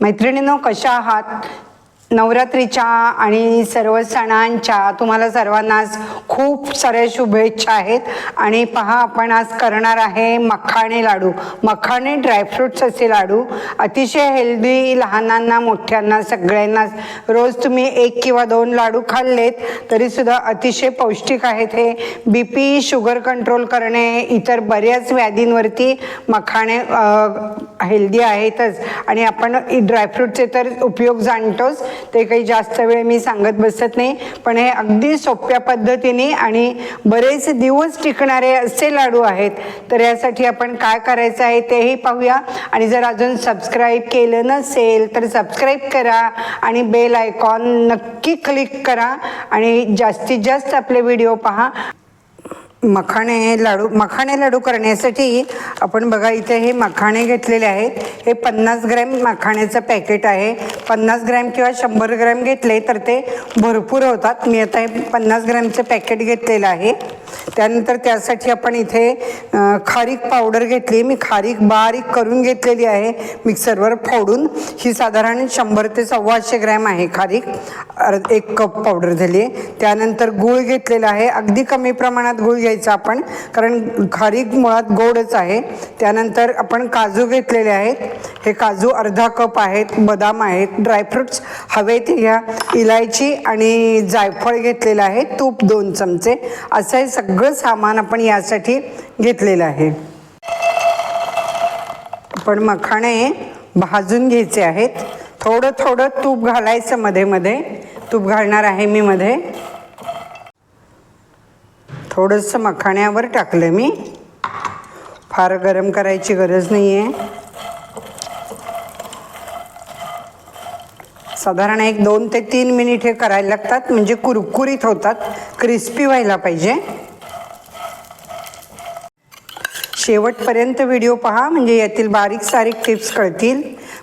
मैत्रिणींनो कशा आहात नवरात्रीच्या आणि सर्व सणांच्या तुम्हाला सर्वांनाच खूप साऱ्या शुभेच्छा आहेत. आणि पहा आपण आज करणार आहे मखाणे लाडू. मखाणे ड्रायफ्रुट्स असे लाडू. अतिशय हेल्दी लहानांना मोठ्यांना सगळ्यांना रोज तुम्ही एक किंवा दोन लाडू खाल्लेत तरीसुद्धा अतिशय पौष्टिक आहेत हे. बी पी शुगर कंट्रोल करणे इतर बऱ्याच व्याधींवरती मखाणे हेल्दी आहेतच. आणि आपण ड्रायफ्रूटचे तर उपयोग जाणतोच. ते काही जास्त वेळ मी सांगत बसत नाही. पण हे अगदी सोप्या पद्धतीने आणि बरेच दिवस टिकणारे असे लाडू आहेत. तर यासाठी आपण काय करायचं आहे तेही पाहूया. आणि जर अजून सबस्क्राईब केलं नसेल तर सबस्क्राईब करा आणि बेल आयकॉन नक्की क्लिक करा. आणि जास्तीत जास्त आपले व्हिडिओ पहा. मखाणे लाडू मखाणे लाडू करण्यासाठी आपण बघा इथे हे मखाणे घेतलेले आहेत. हे पन्नास ग्रॅम मखाण्याचं पॅकेट आहे. पन्नास ग्रॅम किंवा शंभर ग्रॅम घेतले तर ते भरपूर होतात. मी आता हे पन्नास ग्रॅमचं पॅकेट घेतलेलं आहे. त्यानंतर त्यासाठी आपण इथे खारीक पावडर घेतली. मी खारीक बारीक करून घेतलेली आहे. मिक्सरवर फोडून. ही साधारण शंभर ते सव्वाशे ग्रॅम आहे खारीक. अर्ध एक कप पावडर झाली. आहे त्यानंतर गूळ घेतलेला आहे. अगदी कमी प्रमाणात गूळ घ्यायचा आपण कारण खारीक मुळात गोडच आहे. त्यानंतर आपण काजू घेतलेले आहेत. हे काजू अर्धा कप आहेत बदाम आहेत ड्रायफ्रुट्स हवे ते घ्या इलायची आणि जायफळ घेतलेलं आहे तूप दोन चमचे. असं हे सगळं सामान आपण यासाठी घेतलेलं आहे. आपण मखाणे भाजून घ्यायचे आहेत. थोडं थोडं तूप घालायचं मध्ये मध्ये तूप घालणार आहे मी मध्ये. थोडंसं मखाण्यावर टाकलं मी. फार गरम करायची गरज नाही आहे साधारण एक दोन ते तीन मिनिट हे करायला लागतात म्हणजे कुरकुरीत होतात क्रिस्पी व्हायला पाहिजे. शेवटपर्यंत व्हिडिओ पहा म्हणजे यातील बारीक सारीक टिप्स कळतील.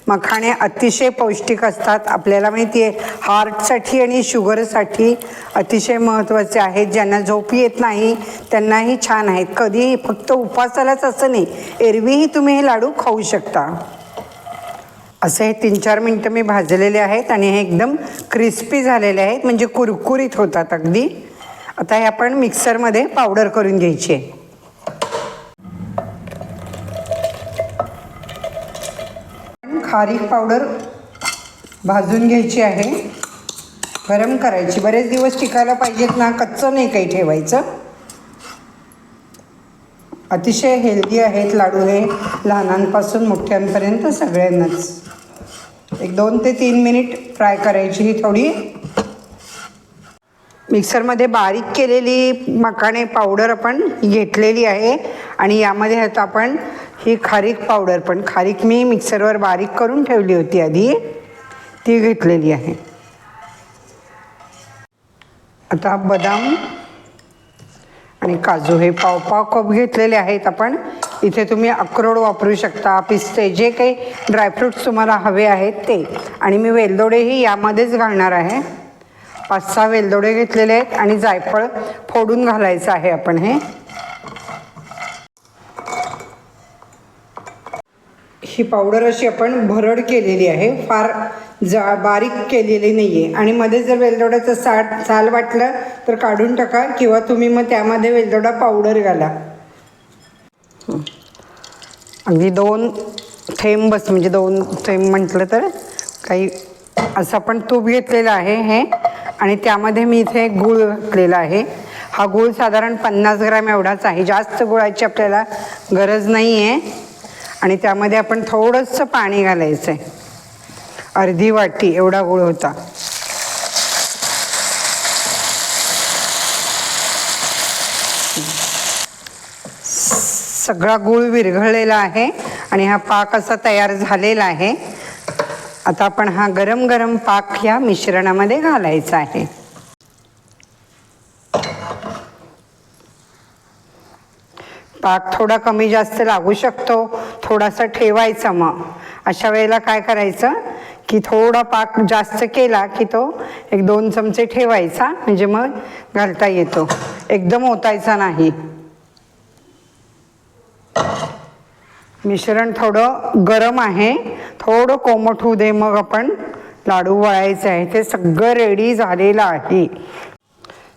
मखाणे अतिशय पौष्टिक असतात. आपल्याला माहिती आहे हार्टसाठी आणि शुगरसाठी अतिशय महत्त्वाचे आहेत. ज्यांना झोप येत नाही त्यांनाही छान आहेत. कधीही फक्त उपासालाच असं नाही. एरवीही तुम्ही हे लाडू खाऊ शकता. असे हे तीन चार मिनटं मी भाजलेले आहेत आणि हे एकदम क्रिस्पी झालेले आहेत. म्हणजे कुरकुरीत होतात अगदी. आता हे आपण मिक्सरमध्ये पावडर करून घ्यायची आहे. खारीक पावडर भाजून घ्यायची आहे. गरम करायची. बरेच दिवस टिकायला पाहिजेत ना कच्चं नाही काही ठेवायचं. अतिशय हेल्दी आहेत लाडू हे लहानांपासून मोठ्यांपर्यंत सगळ्यांनाच. एक दोन ते तीन मिनिट फ्राय करायची ही थोडी. मिक्सरमध्ये बारीक केलेली मकाणे पावडर आपण घेतलेली आहे. आणि यामध्ये आता आपण ही खारीक पावडर पण खारीक मी मिक्सरवर बारीक करून ठेवली होती आधी. ती घेतलेली आहे. आता बदाम आणि काजू हे पाव पाव कप घेतलेले आहेत आपण. इथे तुम्ही अक्रोड वापरू शकता पिस्ते जे काही ड्रायफ्रूट्स तुम्हाला हवे आहेत ते. आणि मी वेलदोडेही यामध्येच घालणार आहे. पाच सहा वेलदोडे घेतलेले आहेत आणि जायफळ फोडून घालायचं आहे आपण हे. ही पावडर अशी आपण भरड केलेली आहे. फार जा बारीक केलेली नाही आहे आणि मध्ये जर वेलदोड्याचं साठ साल वाटलं तर काढून टाका किंवा तुम्ही मग त्यामध्ये वेलदोडा पावडर घाला. अगदी दोन थेंब बस म्हणजे दोन थेंब म्हटलं तर काही असं आपण तूप घेतलेलं आहे हे. आणि त्यामध्ये मी इथे गूळ घातलेला आहे. हा गूळ साधारण पन्नास ग्रॅम एवढाच आहे. जास्त गुळाची आपल्याला गरज नाही आहे आणि त्यामध्ये आपण थोडंसं पाणी घालायचं आहे अर्धी वाटी एवढा गुळ होता. सगळा गूळ विरघळलेला आहे आणि हा पाक असा तयार झालेला आहे. आता आपण हा गरम गरम पाक ह्या मिश्रणामध्ये घालायचा आहे. पाक थोडा कमी जास्त लागू शकतो. थोडासा ठेवायचा मग. अशा वेळेला काय करायचं की थोडा पाक जास्त केला की तो एक दोन चमचे ठेवायचा. म्हणजे मग घालता येतो. एकदम ओतायचा नाही. मिश्रण थोडं गरम आहे. थोडं कोमट होऊ दे मग आपण. लाडू वळायचे आहे. ते सगळं रेडी झालेलं आहे.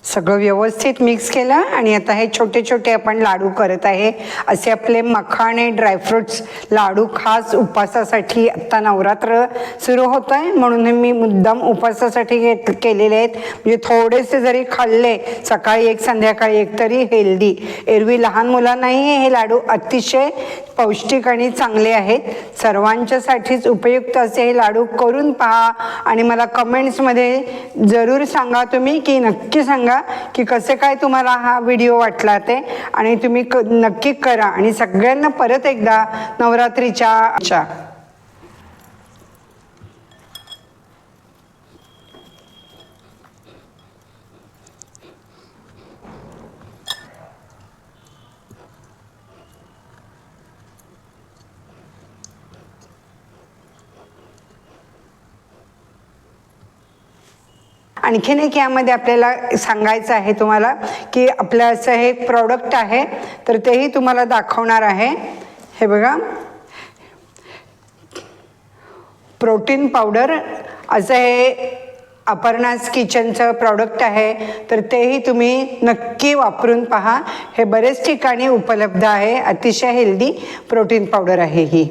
सगळं व्यवस्थित मिक्स केलं आणि आता हे छोटे छोटे आपण लाडू करत आहे. असे आपले मखाणे ड्रायफ्रुट्स लाडू खास उपवासासाठी आत्ता नवरात्र सुरू होत आहे म्हणून मी मुद्दाम उपवासासाठी घेत केलेले आहेत. म्हणजे थोडेसे जरी खाल्ले सकाळी एक संध्याकाळी एक तरी हेल्दी एरवी लहान मुलांनाही हे लाडू अतिशय पौष्टिक आणि चांगले आहेत. सर्वांच्यासाठीच उपयुक्त असे हे लाडू करून पहा. आणि मला कमेंट्समध्ये जरूर सांगा तुम्ही की नक्की सांगा की कसे काय तुम्हाला हा व्हिडिओ वाटला ते. आणि तुम्ही क नक्की करा. आणि सगळ्यांना परत एकदा नवरात्रीच्या आणखीन एक यामध्ये आपल्याला सांगायचं आहे तुम्हाला की आपलं असं हे प्रॉडक्ट आहे तर तेही तुम्हाला दाखवणार आहे. हे बघा. प्रोटीन पावडर असं हे अपर्णास किचनचं प्रॉडक्ट आहे तर तेही तुम्ही नक्की वापरून पहा. हे बरेच ठिकाणी उपलब्ध आहे. अतिशय हेल्दी प्रोटीन पावडर आहे ही.